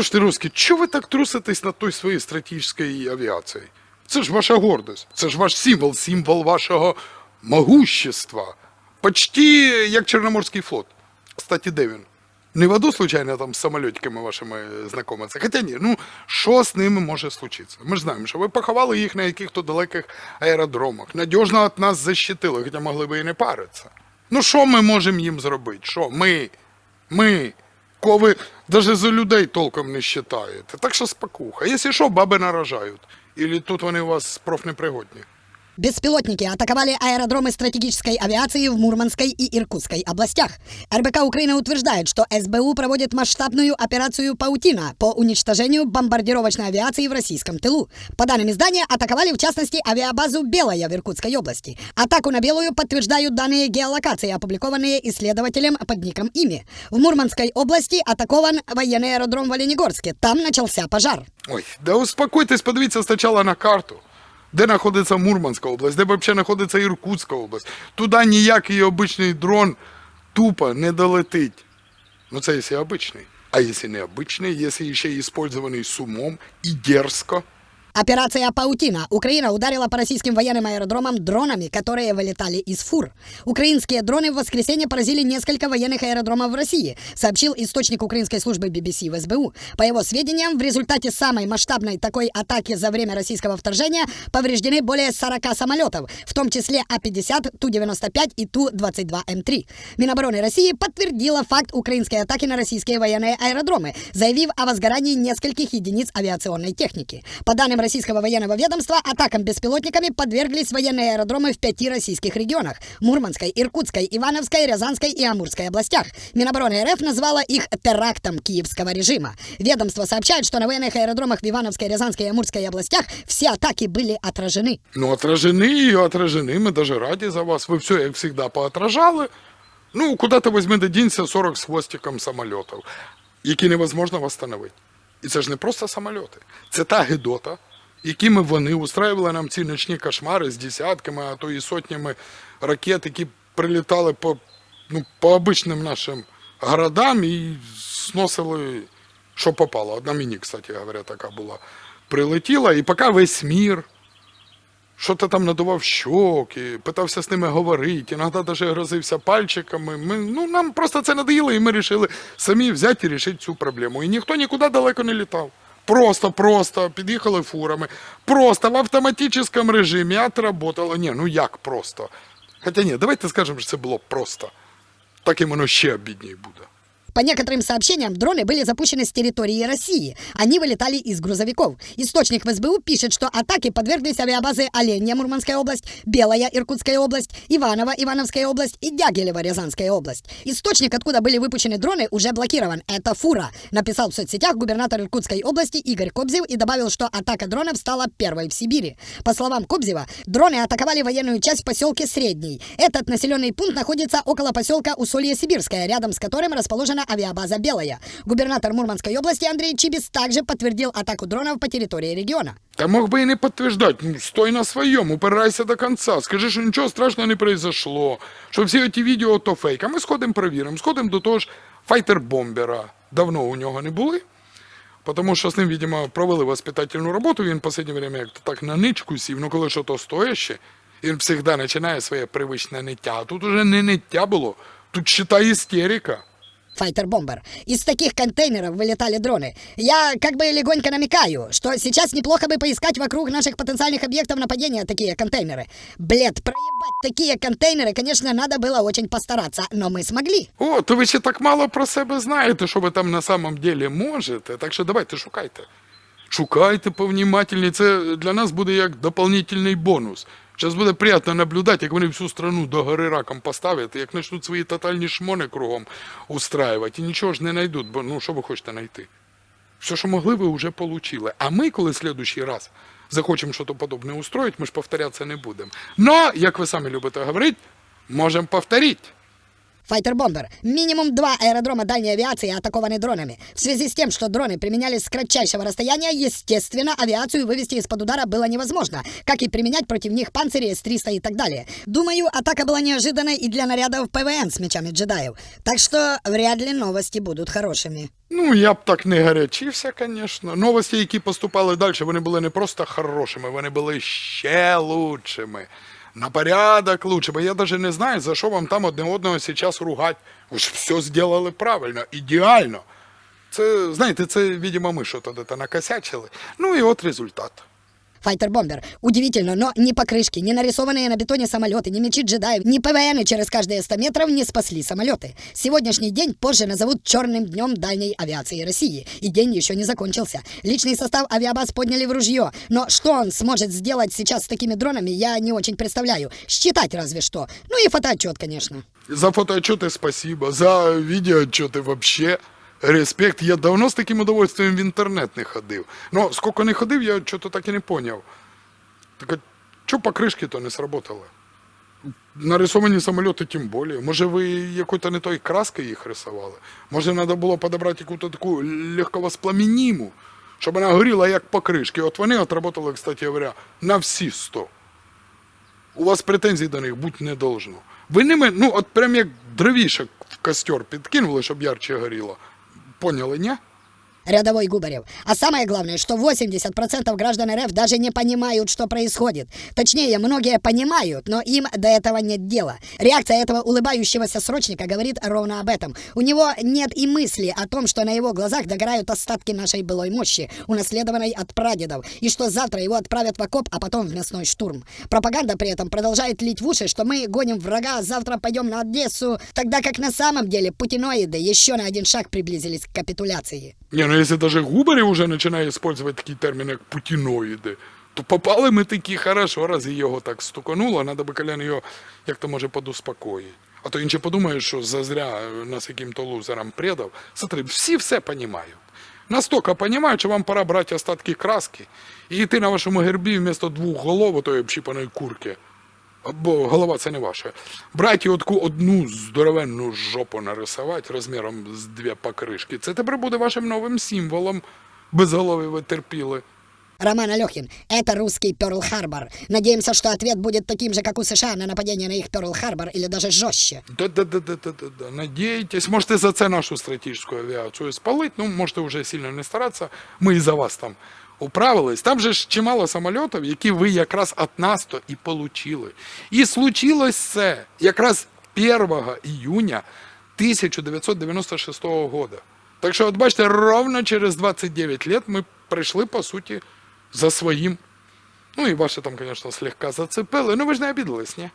Послушайте, русські, чого ви так труситесь над той своєю стратегічною авіацією? Це ж ваша гордость, це ж ваш символ, символ вашого могущества. Почти як Чорноморський флот. Кстати, де він? Не в аду, случайно, там з самольотиками вашими знайомиться. Хоча ні, ну що з ними може случитися? Ми ж знаємо, що ви поховали їх на яких-то далеких аеродромах. Надіжно від нас защитили, хоча могли би і не паритися. Ну що ми можемо їм зробити? Що? Ми? Ми? Кого ви навіть за людей толком не вважаєте. Так що спокуха. Якщо що, баби наражають. Ілі тут вони у вас профнепригодні. Беспилотники атаковали аэродромы стратегической авиации в Мурманской и Иркутской областях. РБК Украины утверждает, что СБУ проводит масштабную операцию «Паутина» по уничтожению бомбардировочной авиации в российском тылу. По данным издания, атаковали в частности авиабазу «Белая» в Иркутской области. Атаку на «Белую» подтверждают данные геолокации, опубликованные исследователем под ником «Ими». В Мурманской области атакован военный аэродром в Оленегорске. Там начался пожар. Ой, да успокойтесь, подивіться спочатку на карту. Де знаходиться Мурманська область, де взагалі знаходиться Іркутська область. Туди ніякий обичний дрон тупо не долетить. Ну це якщо обичний. А якщо не обичний, якщо ще й использований з умом і дерзко. Операция «Паутина». Украина ударила по российским военным аэродромам дронами, которые вылетали из фур. Украинские дроны в воскресенье поразили несколько военных аэродромов в России, сообщил источник украинской службы BBC в СБУ. По его сведениям, в результате самой масштабной такой атаки за время российского вторжения повреждены более 40 самолетов, в том числе А-50, Ту-95 и Ту-22М3. Минобороны России подтвердила факт украинской атаки на российские военные аэродромы, заявив о возгорании нескольких единиц авиационной техники. По данным российского военного ведомства, атакам беспилотниками подверглись военные аэродромы в пяти российских регионах – Мурманской, Иркутской, Ивановской, Рязанской и Амурской областях. Минобороны РФ назвала их терактом киевского режима. Ведомство сообщает, что на военных аэродромах в Ивановской, Рязанской и Амурской областях все атаки были отражены. Ну, отражены і отражены. Ми даже раді за вас. Ви все, як завжди, поотражали. Ну, куди-то візьми да дінься 40 з хвостиком самольотів, які невозможно восстановити. І це ж не просто самольоти. Це та гидота, якими вони устраювали нам ці ночні кошмари з десятками, а то і сотнями ракет, які прилітали по, ну, по обичним нашим городам і сносили, що попало. Одна мені, кстати говоря, така була. Прилетіла, і поки весь мір що-то там надував щоки, питався з ними говорити, іноді навіть грозився пальчиками. Ми, ну, нам просто це надоїло, і ми вирішили самі взяти і рішити цю проблему. І ніхто нікуди далеко не літав. Просто, просто під'їхали фурами, просто в автоматичному режимі отработало. Ні, ну як просто? Хоча ні, давайте скажемо, що це було просто. Так і воно ще обідніше буде. По некоторым сообщениям, дроны были запущены с территории России. Они вылетали из грузовиков. Источник в СБУ пишет, что атаке подверглись авиабазы Оленья, Мурманская область, Белая, Иркутская область, Иваново, Ивановская область и Дягилево, Рязанская область. Источник, откуда были выпущены дроны, уже блокирован. Это фура, написал в соцсетях губернатор Иркутской области Игорь Кобзев и добавил, что атака дронов стала первой в Сибири. По словам Кобзева, дроны атаковали военную часть в поселке Средний. Этот населенный пункт находится около поселка Усолье-Сибирское, рядом с которым расположена авиабаза «Белая». Губернатор Мурманской области Андрей Чибис также подтвердил атаку дронов по территории региона. Та мог би і не підтверджати. Ну, стой на своєму, упирайся до кінця. Скажи, що нічого страшного не произошло, що всі ті відео то фейк. А ми сходимо перевіримо. Сходимо до того ж файтер-бомбера. Давно у нього не були. Тому що з ним, видимо, провели воспитательну роботу, він в останнє время як-то так на ничку сів, ну коли що то стояще, він завжди починає своє привичне ниття. А тут уже не ниття було, тут считай істерика. Файтер-бомбер. Из таких контейнеров вылетали дроны. Я как бы легонько намекаю, что сейчас неплохо бы поискать вокруг наших потенциальных объектов нападения такие контейнеры. Блед, проебать такие контейнеры, конечно, надо было очень постараться, но мы смогли. О, то ви ще так мало про себе знаєте, що ви там на самом деле можете. Так що давайте шукайте. Шукайте повнімательні. Це для нас буде як дополнительний бонус. Зараз буде приємно наблюдати, як вони всю страну до гори раком поставлять, як почнуть свої тотальні шмони кругом устраювати. І нічого ж не знайдуть, бо ну що ви хочете знайти? Все, що могли, ви вже отримали. А ми, коли следующий раз захочемо щось подобне устроїти, ми ж повторятися не будемо. Но, як ви самі любите говорити, можемо повторити. Файтер-бомбер. Минимум два аэродрома дальней авиации атакованы дронами. В связи с тем, что дроны применялись с кратчайшего расстояния, естественно, авиацию вывести из-под удара было невозможно, как и применять против них панцири С-300 и так далее. Думаю, атака была неожиданной и для нарядов ПВН с мечами джедаев. Так что вряд ли новости будут хорошими. Ну, я б так не гарячився, звісно. Новості, які поступали далі, вони були не просто хорошими, вони були ще лучшими. На порядок Бо Я даже не знаю, за що вам там одне одного зараз ругать. Ви ж все зробили правильно, ідеально. Це, знаєте, це, видимо, ми що то накосячили. Ну і от результат. Файтер-бомбер. Удивительно, но ни покрышки, ни нарисованные на бетоне самолеты, ни мечи джедаев, ни ПВНы через каждые 100 метров не спасли самолеты. Сегодняшний день позже назовут черным днем дальней авиации России. И день еще не закончился. Личный состав авиабаз подняли в ружье. Но что он сможет сделать сейчас с такими дронами, я не очень представляю. Считать разве что. Ну и фотоотчет, конечно. За фотоотчеты спасибо, за відеоотчети вообще. Респект. Я давно з таким удовольствием в інтернет не ходив. Ну, скільки не ходив, я чого-то так і не поняв. Так а чого покришки то не сработали? Нарисовані самоліти тим більше. Може, ви якою-то не той краскою їх рисували? Може, треба було підібрати якусь таку легковоспламеніму, щоб вона горіла як покришки. От вони отработали, кстати говоря, на всі 100. У вас претензій до них бути не должно. Ви ними, ну от прям як дровішок в костер підкинули, щоб ярче горіло. Поняли, ні? Рядовой Губарев. А самое главное, что 80% граждан РФ даже не понимают, что происходит. Точнее, многие понимают, но им до этого нет дела. Реакция этого улыбающегося срочника говорит ровно об этом. У него нет и мысли о том, что на его глазах догорают остатки нашей былой мощи, унаследованной от прадедов, и что завтра его отправят в окоп, а потом в мясной штурм. Пропаганда при этом продолжает лить в уши, что мы гоним врага, а завтра пойдем на Одессу, тогда как на самом деле путиноиды еще на один шаг приблизились к капитуляции. Ні, ну якщо даже Губарів уже починає використовувати такий термін, як путіноїди, то попали ми такі хорошо, раз і його так стукануло, треба би колян його як то може подуспокоїти. А то інші подумають, що зазря нас яким-то лузерам предав. Смотри, всі все розуміють. Настолько понимають, що вам пора брати остатки краски і йти на вашому гербі вместо двох голов тої общипаної курки. Бо голова це не ваша. Брати от таку одну здоровенну жопу нарисувати розміром з дві покришки. Це тепер буде вашим новим символом. Без голови ви терпіли. Роман Алехин, это русский Перл-Харбор. Надеемся, что ответ будет таким же, как у США на нападение на их Перл-Харбор или даже жестче. Да-да-да-да-да-да. Надійтесь, можете за це нашу стратегічну авіацію спалити, ну можете вже сильно не старатися. Ми і за вас там управились. Там же ж чимало самольотів, які ви якраз від нас то і получили. І случилось це якраз 1 июня 1996 года. Так що, от бачите, ровно через 29 лет ми прийшли, по суті, за своїм. Ну і ваші там, звісно, слегка зацепили. Ну ви ж не обідались, ні?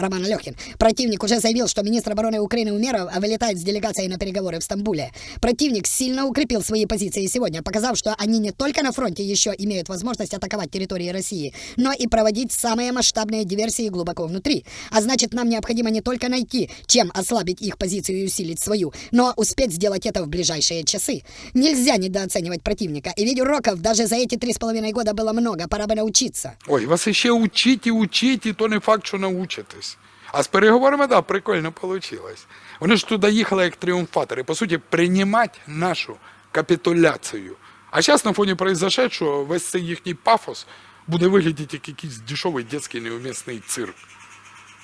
Роман Алехин. Противник уже заявил, что министр обороны Украины Умеров вылетает с делегацией на переговоры в Стамбуле. Противник сильно укрепил свои позиции сегодня, показав, что они не только на фронте еще имеют возможность атаковать территории России, но и проводить самые масштабные диверсии глубоко внутри. А значит, нам необходимо не только найти, чем ослабить их позицию и усилить свою, но успеть сделать это в ближайшие часы. Нельзя недооценивать противника, и ведь уроков даже за эти три с половиной года было много, пора бы научиться. Ой, вас іще учіть і учіть, і то не факт, що научитесь. А з переговорами, да, прикольно вийшло. Вони ж туди їхали як тріумфатори, по суті, приймати нашу капітуляцію. А зараз на фоні произошедшого весь цей їхній пафос буде виглядати як якийсь дешевий дитячий неумісний цирк.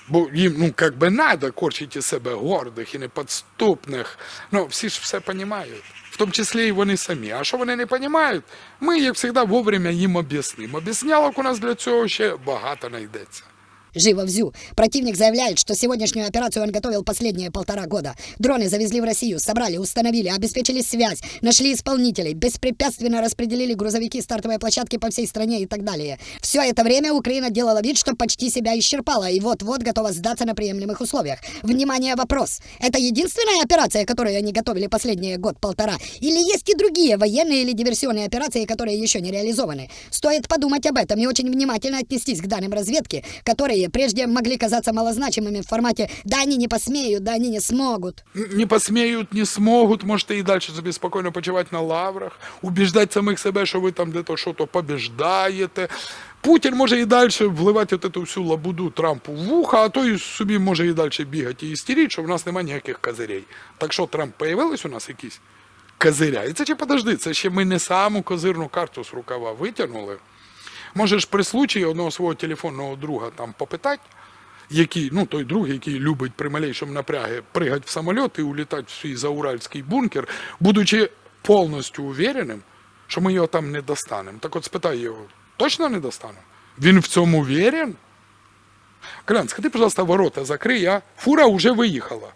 Бо їм, ну, як би надо корчити себе гордих і неподступних. Ну, всі ж все розуміють. В тому числі і вони самі. А що вони не розуміють, ми, як завжди, вовремя їм об'яснимо. Об'яснялок у нас для цього ще багато знайдеться. Живо взю. Противник заявляет, что сегодняшнюю операцию он готовил последние полтора года. Дроны завезли в Россию, собрали, установили, обеспечили связь, нашли исполнителей, беспрепятственно распределили грузовики стартовой площадки по всей стране и так далее. Все это время Украина делала вид, что почти себя исчерпала и вот-вот готова сдаться на приемлемых условиях. Внимание, вопрос. Это единственная операция, которую они готовили последние год-полтора? Или есть и другие военные или диверсионные операции, которые еще не реализованы? Стоит подумать об этом и очень внимательно отнестись к данным разведки, которые которые прежде могли казаться малозначимыми в формате «да они не посмеют», «да они не смогут». не посміють, не смогут, можете і далі собі спокійно почивати на лаврах, убіждати самих себе, що ви там де-то що-то побіждаєте. Путін може і далі вливати от эту всю лабуду Трампу в вуха, а то і собі може і далі бігати і істеріть, що в нас немає ніяких козирей. Так що, Трамп, появились у нас якісь козиря? І це ще подожди, це ще ми не саму козирну карту з рукава витягнули. Можеш при случаї одного свого телефонного друга там попитати, який, ну той друг, який любить при малейшому напрягі пригати в самоліт і улітати в свій зауральський бункер, будучи повністю увереним, що ми його там не достанемо. Так от спитай його, точно не достанемо? Він в цьому уверен? Колян, сходи, пожалуйста, ворота закрий, а? Фура вже виїхала.